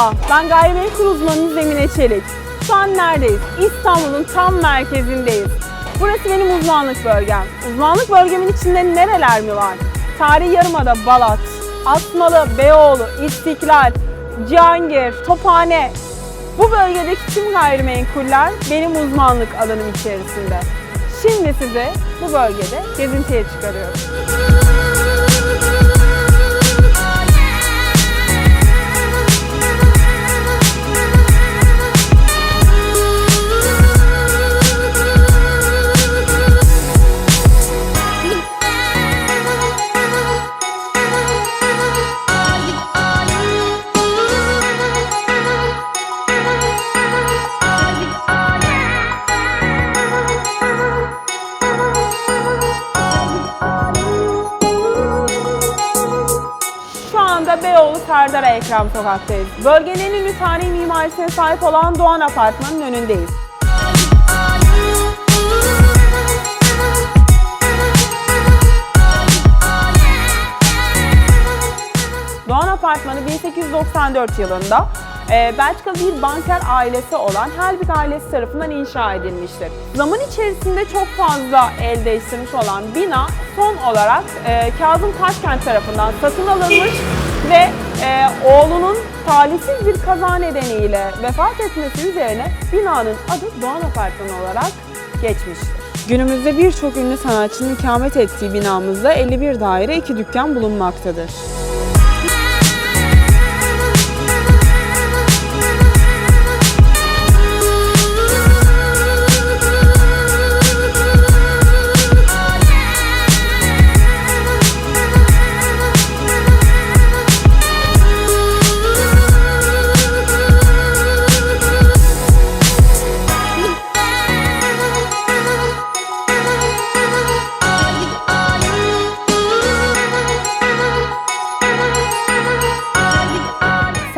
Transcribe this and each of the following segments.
Merhaba, ben gayrimenkul uzmanınız Emine Çelik. Şu an neredeyiz? İstanbul'un tam merkezindeyiz. Burası benim uzmanlık bölgem. Uzmanlık bölgemin içinde nereler mi var? Tarihi Yarımada, Balat, Asmalı, Beyoğlu, İstiklal, Cihangir, Tophane. Bu bölgedeki tüm gayrimenkuller benim uzmanlık alanım içerisinde. Şimdi size bu bölgede gezintiye çıkarıyorum. Şu anda Beyoğlu Serdar Ekrem Sokak'tayız. Bölgenin en ünlü tarihi mimarisine sahip olan Doğan Apartmanı'nın önündeyiz. Doğan Apartmanı 1894 yılında e, Belçikalı bir banker ailesi olan Helbig ailesi tarafından inşa edilmiştir. Zaman içerisinde çok fazla el değiştirmiş olan bina son olarak e, Kazım Taşkent tarafından satın alınmış ve e, oğlunun talihsiz bir kaza nedeniyle vefat etmesi üzerine binanın adı Doğan Apartmanı olarak geçmiştir. Günümüzde birçok ünlü sanatçının ikamet ettiği binamızda 51 daire 2 dükkan bulunmaktadır.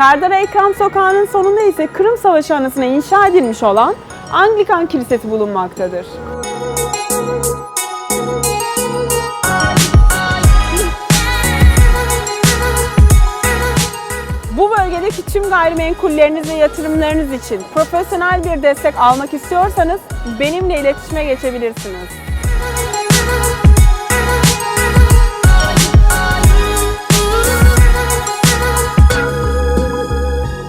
Serdar Ekrem Sokağı'nın sonunda ise Kırım Savaşı anısına inşa edilmiş olan Anglikan Kilisesi bulunmaktadır. Bu bölgedeki tüm gayrimenkulleriniz ve yatırımlarınız için profesyonel bir destek almak istiyorsanız benimle iletişime geçebilirsiniz.